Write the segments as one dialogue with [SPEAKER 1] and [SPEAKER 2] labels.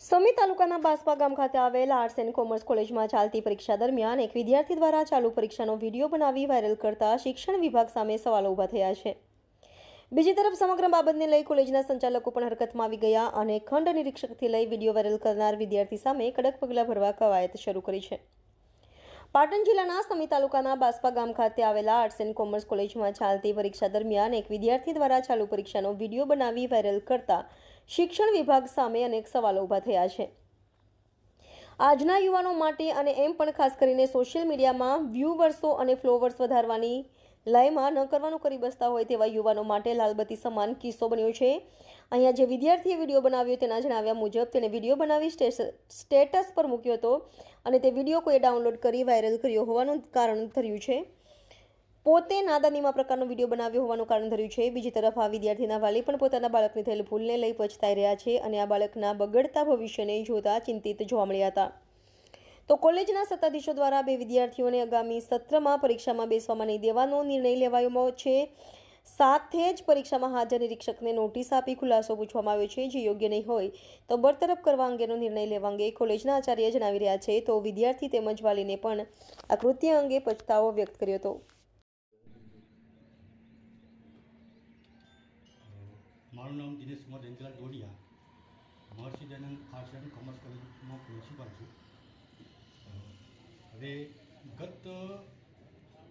[SPEAKER 1] સમી તાલુકાના બાસપા ગામ ખાતે આવેલ આર્ટ્સ એન્ડ કોમર્સ કોલેજમાં ચાલતી પરીક્ષા દરમિયાન એક વિદ્યાર્થી દ્વારા ચાલુ પરીક્ષાનો વીડિયો બનાવી વાયરલ કરતા શિક્ષણ વિભાગ સામે સવાલો ઊભા થયા છે. બીજી તરફ સમગ્ર બાબતને લઈ કોલેજના સંચાલકો પણ હરકતમાં આવી ગયા અને ખંડ નિરીક્ષકથી લઈ વીડિયો વાયરલ કરનાર વિદ્યાર્થી સામે કડક પગલાં ભરવા કવાયત શરૂ કરી છે. પાટણ જિલ્લાના સમી તાલુકાના બાસપા ગામ ખાતે આવેલા આર્ટ્સ એન્ડ કોમર્સ કોલેજમાં ચાલતી પરીક્ષા દરમિયાન એક વિદ્યાર્થી દ્વારા ચાલુ પરીક્ષાનો વીડિયો બનાવી વાયરલ કરતા શિક્ષણ વિભાગ સામે અનેક સવાલો ઊભા થયા છે. આજના યુવાનો માટે અને એમ પણ ખાસ કરીને સોશિયલ મીડિયામાં વ્યૂવર્સો અને ફ્લોવર્સ વધારવાની લયમાં ન કરવાનું કરી બસતા હોય તેવા યુવાનો માટે લાલબત્તી સમાન કિસ્સો બન્યો છે. અહીંયા જે વિદ્યાર્થીએ વીડિયો બનાવ્યો તેના જણાવ્યા મુજબ તેણે વીડિયો બનાવી સ્ટેટસ પર મૂક્યો હતો અને તે વીડિયો કોઈએ ડાઉનલોડ કરી વાયરલ કર્યો હોવાનું કારણ ધર્યું છે. પોતે નાદાનીમાં પ્રકારનો વીડિયો બનાવ્યો હોવાનું કારણ ધર્યું છે. બીજી તરફ આ વિદ્યાર્થીના વાલી પણ પોતાના બાળકની થયેલ ભૂલને લઈ પછતાઈ રહ્યા છે અને આ બાળકના બગડતા ભવિષ્યને જોતા ચિંતિત જોવા મળ્યા હતા. તો કોલેજના સત્તાધીશો દ્વારા બે વિદ્યાર્થીઓને આગામી સત્રમાં પરીક્ષામાં બેસવામાં નહીં દેવાનો નિર્ણય લેવાયો છે. સાથે જ પરીક્ષામાં હાજર નિરીક્ષકને નોટિસ આપી ખુલાસો પૂછવામાં આવ્યો છે. જે યોગ્ય નહીં હોય તો બરતરફ કરવા અંગેનો નિર્ણય લેવા અંગે કોલેજના આચાર્ય જણાવી રહ્યા છે. તો વિદ્યાર્થી તેમજ વાલીને પણ આ કૃત્ય અંગે પછતાવો વ્યક્ત કર્યો હતો.
[SPEAKER 2] મારું નામ Dinesh Kumar Jayantilal Dodiya. Maharshi Dayanand arts and commerce કોલેજમાં પ્રિન્સિપાલ છું. હવે ગત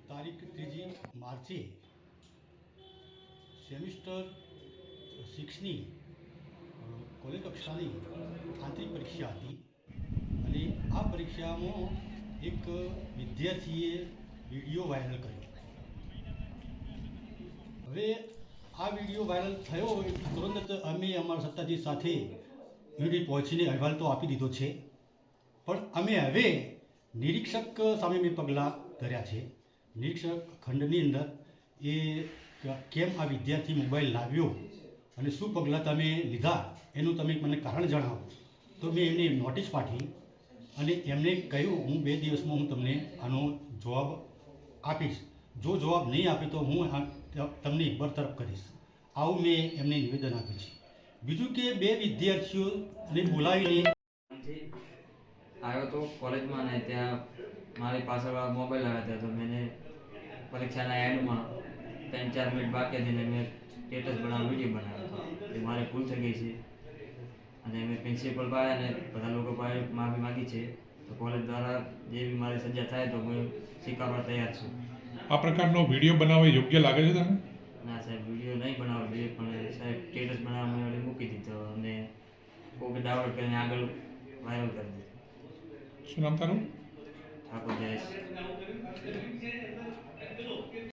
[SPEAKER 2] તારીખ ત્રીજી માર્ચે સેમિસ્ટર સિક્સની કોલેજ કક્ષાની આંતરિક પરીક્ષા હતી. અને આ પરીક્ષામાં એક વિદ્યાર્થીએ વીડિયો વાયરલ કર્યો. હવે આ વીડિયો વાયરલ થયો તુરંત અમે અમારા સત્તાજી સાથે યુનિટી પહોંચીને અહેવાલ તો આપી દીધો છે. પણ અમે હવે નિરીક્ષક સામે મેં પગલાં ધર્યા છે. નિરીક્ષક ખંડની અંદર એ કેમ આ વિદ્યાર્થી મોબાઈલ લાવ્યો અને શું પગલાં તમે લીધા એનું તમે મને કારણ જણાવો. તો મેં એમને નોટિસ પાઠવી અને એમને કહ્યું, હું બે દિવસમાં હું તમને આનો જવાબ આપીશ. જો જવાબ નહીં આપે તો હું તમને બરતરફ કરીશ. આવું મેં એમને નિવેદન આપ્યું છે. બીજું કે બે વિદ્યાર્થીઓને બોલાવીને
[SPEAKER 3] આવ્યો તો કોલેજમાં ને ત્યાં મારી પાછળ મોબાઈલ આવ્યા હતા તો મેં પરીક્ષાના એન્ડમાં ત્રણ ચાર મિનિટ બાકી હતી ને મેં સ્ટેટસ બનાવવા વીડિયો બનાવ્યો હતો. એ મારે ભૂલ થઈ ગઈ છે. અને મેં પ્રિન્સિપલ પાસે અને બધા લોકો પાસે માફી માગી છે. તો કોલેજ દ્વારા જે બી મારી સજા થાય તો હું સ્વીકારવા તૈયાર છું.
[SPEAKER 4] આ પ્રકારનો વીડિયો બનાવવા યોગ્ય લાગે છે તમને?
[SPEAKER 3] ના સાહેબ વીડિયો નહીં બનાવવો જોઈએ પણ સાહેબ સ્ટેટસ બનાવવા મેં મૂકી દીધો અને કોકે ડાઉનલોડ કરીને આગળ વાયરલ કરી દીધો.
[SPEAKER 4] શું નામ તારું?
[SPEAKER 3] ઠાકોર જયેશ.